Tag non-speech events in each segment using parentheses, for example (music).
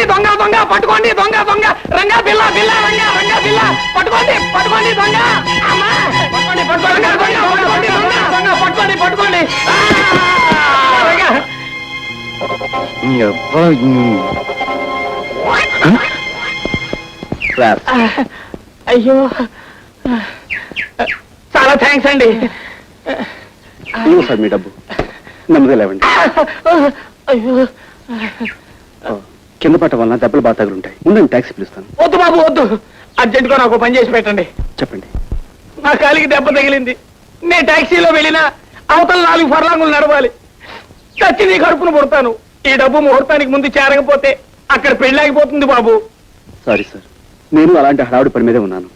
పట్టుకోండి దొంగ దొంగ పట్టుకోండి దొంగ దొంగ. రంగా బిల్ల బిల్ల రంగా రంగా బిల్ల పట్టుకోండి పట్టుకోండి దొంగ. అమ్మా. పట్టుకోండి పట్టుకోండి పట్టుకోండి దొంగ. పట్టుకోండి పట్టుకోండి. అయ్యో. చాలా థ్యాంక్స్ అండి. సార్ మీ డబ్బు. నెమ్మది లేవండి. అయ్యో. కింద పట్ట వలన దెబ్బలు బాగా తగులుంటాయి. ఉండండి ట్యాక్సీ పిలుస్తాను. వద్దు బాబు వద్దు. అర్జెంటుగా నాకు పని చేసి పెట్టండి. చెప్పండి. నా కాలికి దెబ్బ తగిలింది. నేను టాక్సీలో వెళ్ళినా అవతల నాలుగు ఫర్లాంగులు నడవాలి. చచ్చి నీ కడుపును పుడతాను ఈ డబ్బు ముహూర్తానికి ముందు చేరకపోతే అక్కడ పెళ్ళాగిపోతుంది బాబు. Sorry sir. నేను అలాంటి హడావుడి పని మీదే ఉన్నాను.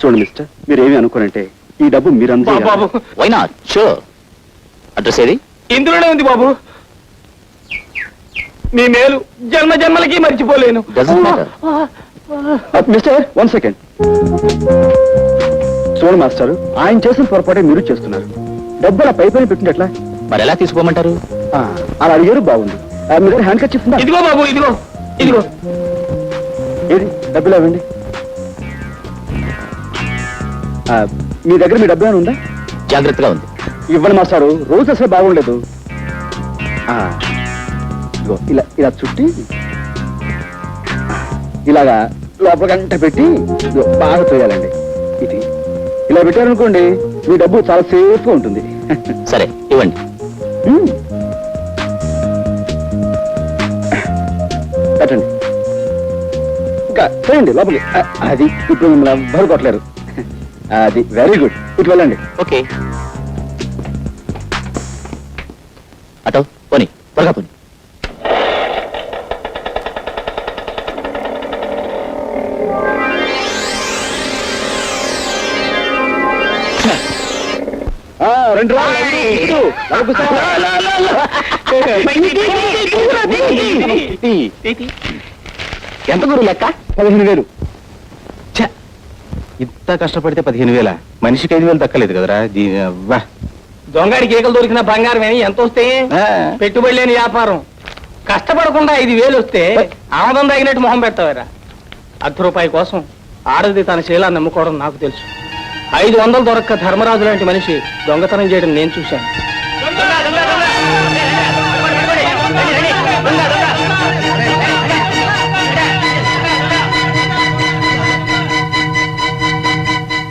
చూడండి మిస్టర్ మీరు ఏమి అనుకోనంటే ఈ డబ్బు బాబు మీరందరూ బాబు వై నాట్ షూర్ అడ్రస్ ఏది? ఇందులోనే ఉంది బాబు. మీ మేలు జన్మ జన్మలకి మర్చిపోలేను. మిస్టర్ వన్ సెకండ్ చూడండి మాస్టర్ ఆయన చేసిన పొరపాటే మీరు చేస్తున్నారు. డబ్బు అలా పై పైన పెట్టింది ఎట్లా? మరి ఎలా తీసుకోమంటారు? ఆ, అలా అడిగారు బాగుంది. మీ దగ్గర హ్యాండ్ కట్ చెప్తుందా ఇదిగో బాబు ఇదిగో ఇదిగో. ఏది? డబ్బులు ఇవ్వండి ఆ, మీ దగ్గర మీ డబ్బు ఏమైనా ఉందా? జాగ్రత్తగా ఉంది. ఇవ్వండి మాస్టారు. రోజు అసలు బాగుండలేదు. ఆ, ఇదిగో ఇలా ఇలా చుట్టి ఇలాగా లోపల గంట పెట్టి బాగా తోయాలండి. ఇది. ఇలా పెట్టారనుకోండి మీ డబ్బు చాలా సేఫ్గా ఉంటుంది. (laughs) సరే ఇవ్వండి. పెట్టండి. ఇంకా చేయండి లోపలికి. ఆ, అది ఇప్పుడు మిమ్మల్ని ఎవ్వరు కొట్టలేరు. (laughs) అది వెరీ గుడ్. ఇటు వెళ్ళండి. ఓకే. అటో పోనీ త్వరగా పోనీ. ఎంత గురు లెక్క? పదిహేను వేలు. ఇంత కష్టపడితే పదిహేను వేల? మనిషికి ఐదు వేలు దక్కలేదు కదరా. దొంగడి కేకలు దొరికిన బంగారం ఎంత వస్తే. పెట్టుబడి లేని వ్యాపారం. కష్టపడకుండా ఐదు వేలు వస్తే ఆమదం తగినట్టు మొహం పెడతావారా అర్ధ రూపాయి కోసం ఆడది తన శీలాన్ని నమ్ముకోవడం నాకు తెలుసు. ఐదు వందలు దొరక్క ధర్మరాజు లాంటి మనిషి దొంగతనం చేయడం నేను చూశాను.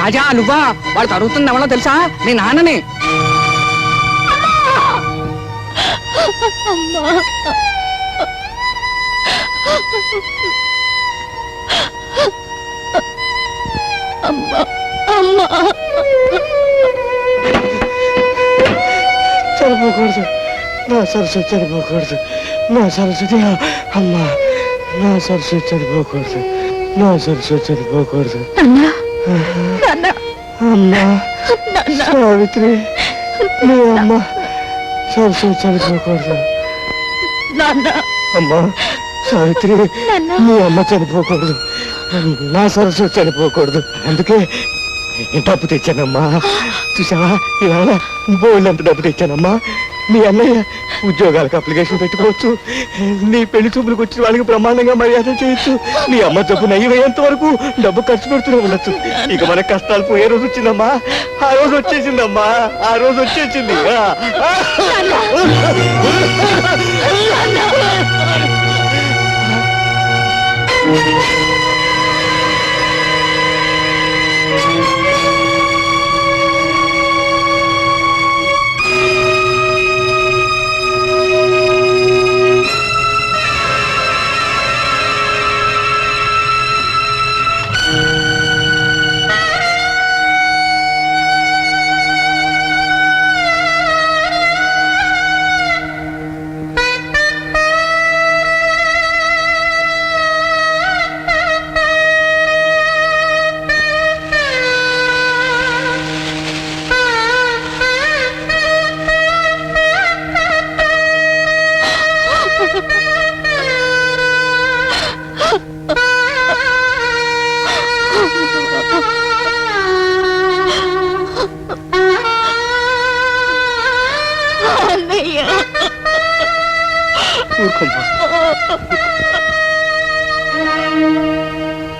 రాజా నువ్వా? వాడు తరుగుతుంది ఎవరో తెలుసా? మీ నాన్నని. చనిపోకూడదు. నా సరస్వతి చనిపోకూడదు. నా సరస్వతి అమ్మా నా సరస్వతి చనిపోకూడదు. నా సరస్వతి చనిపోకూడదు. అమ్మా సావిత్రి నీ అమ్మ సరస్వతి చనిపోకూడదు. అమ్మా సావిత్రి నీ అమ్మ చనిపోకూడదు. నా సరస్వతి చనిపోకూడదు. అందుకే డబ్బు తెచ్చానమ్మా. చూసావా? ఇవాళ బోల్డ్ డబ్బు తెచ్చానమ్మా. మీ అన్నయ్య ఉద్యోగాలకు అప్లికేషన్ పెట్టుకోవచ్చు. నీ పెళ్ళి చూపులకు వచ్చిన వాళ్ళకి బ్రహ్మాండంగా మర్యాద చేయొచ్చు. నీ అమ్మ జబ్బు నయ్యేంత వరకు డబ్బు ఖర్చు పెడుతూనే ఉండొచ్చు. ఇక మన కష్టాలు పోయే రోజు వచ్చిందమ్మా. ఆ రోజు వచ్చేసిందమ్మా. ఆ రోజు వచ్చేసింది.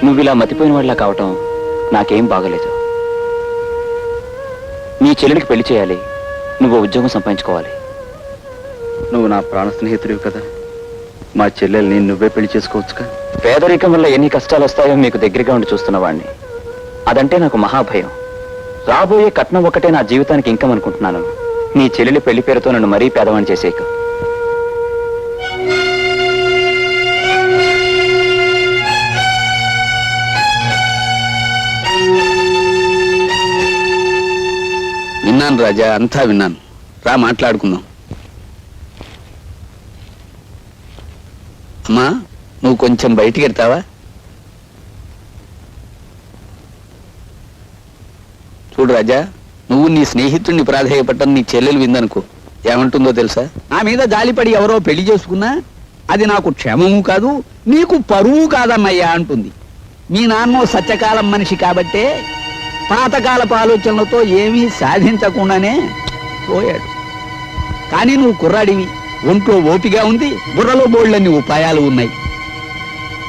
నువ్వు ఇలా మతిపోయిన వాళ్ళ కావటం నాకేం బాగలేదు. నీ చెల్లెలికి పెళ్ళి చేయాలి నువ్వు ఉద్యోగం సంపాదించుకోవాలి. నువ్వు నా ప్రాణ స్నేహితుడివి కదా. మా చెల్లెల్ని నువ్వే పెళ్ళి చేసుకోవచ్చుగా. పేదరికం వల్ల ఎన్ని కష్టాలు వస్తాయో మీకు దగ్గరగా ఉండి చూస్తున్న వాడిని అదంటే నాకు మహాభయం. రాబోయే కట్నం ఒకటే నా జీవితానికి ఇంకం అనుకుంటున్నాను. నీ చెల్లెలి పెళ్ళి పేరుతో నన్ను మరీ పేదవాణి చేసేయకు. విన్నాను రాజా అంతా విన్నాను. రా మాట్లాడుకుందాం. అమ్మా నువ్వు కొంచెం బయటికి వెళ్తావా? చూడు రాజా నువ్వు నీ స్నేహితుడిని ప్రాధేయపడ్డం నీ చెల్లెలు విందనుకో. ఏమంటుందో తెలుసా? నా మీద జాలిపడి ఎవరో పెళ్ళి చేసుకున్నా అది నాకు క్షేమము కాదు నీకు పరువు కాదమ్మయ్యా అంటుంది. మీ నాన్నో సత్యకాలం మనిషి కాబట్టే పాతకాలపు ఆలోచనలతో ఏమీ సాధించకుండానే పోయాడు. కానీ నువ్వు కుర్రాడివి. ఒంట్లో ఓపిగా ఉంది బుర్రలో బోళ్ళన్ని ఉపాయాలు ఉన్నాయి.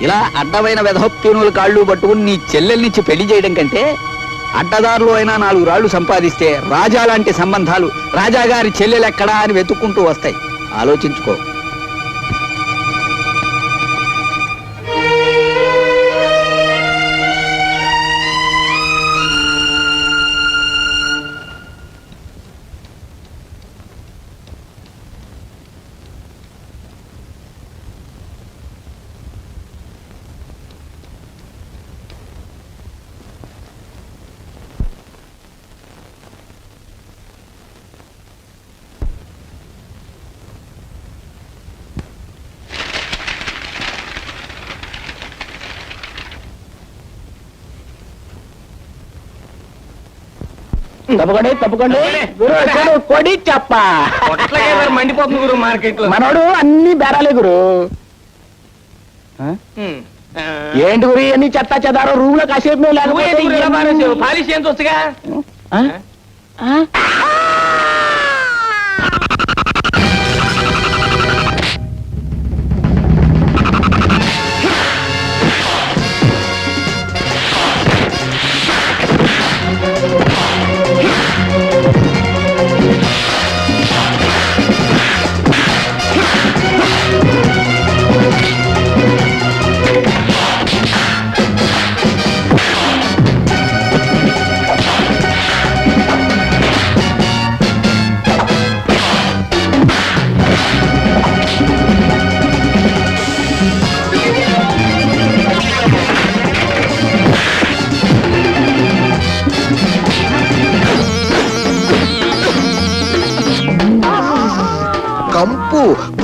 ఇలా అడ్డమైన వెధప్యూనుల కాళ్ళు పట్టుకుని నీ చెల్లెల్నిచ్చి పెళ్ళి చేయడం కంటే అడ్డదారులు అయినా నాలుగు రాళ్ళు సంపాదిస్తే రాజా లాంటి సంబంధాలు రాజాగారి చెల్లెలెక్కడా అని వెతుక్కుంటూ వస్తాయి. ఆలోచించుకో. తప్పకండి తప్పకండి. కొడి చెప్ప. మండిపోతుంది గురు మార్కెట్లో మనోడు అన్ని బేరాలే గురు. ఏంటి గురి అన్ని చెత్త చెదారో రూమ్లో కాసేపు పాలిష్ ఏం వస్తుగా.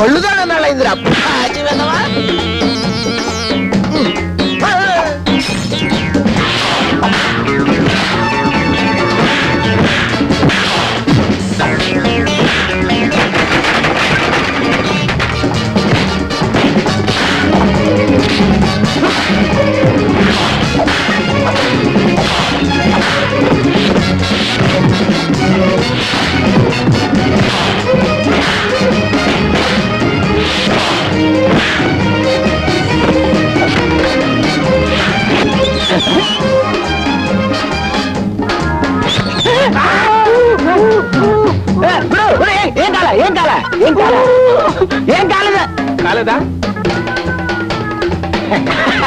ఆ? ఆ? కాలేదా (laughs)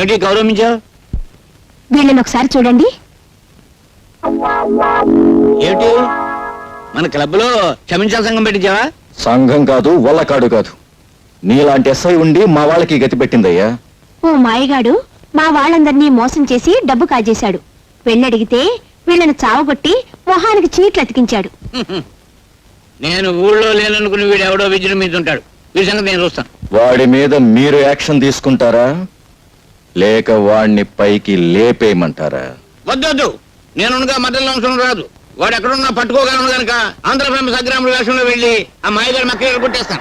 ఏమిటి గౌరవించావు? వీళ్ళని ఒకసారి చూడండి. ఏమిటి? మన క్లబ్లో క్షమించాల సంఘం పెట్టించావా? సంఘం కాదు వల్లకాడు కాదు. నీలాంటి ఎస్ఐ ఉండి మా వాళ్ళకి గతి పెట్టిందయ్యా. ఓ మాయగాడు మా వాళ్ళందరినీ మోసం చేసి డబ్బు కాజేశాడు. పెళ్ళడిగితే వీళ్ళని చావగొట్టి మొహానికి చీట్లు అతికించాడు. నేను ఊళ్ళో లేననుకుని వీడు ఎవడో విజృంభించుంటాడు. వీడి సంగతి నేను చూస్తాను. వాడి మీద మీరు యాక్షన్ తీసుకుంటారా? లేక వాడిని పైకి లేపేయమంటారా? వద్దొద్దు నేనుగా మధ్యలో అంశం రాదు. వాడు ఎక్కడున్నా పట్టుకోగలను గనక ఆంధ్ర ఫేమస్ అగ్రాముల వేషంలో వెళ్ళి ఆ మాయగారి మక్కలు కొట్టేస్తాను.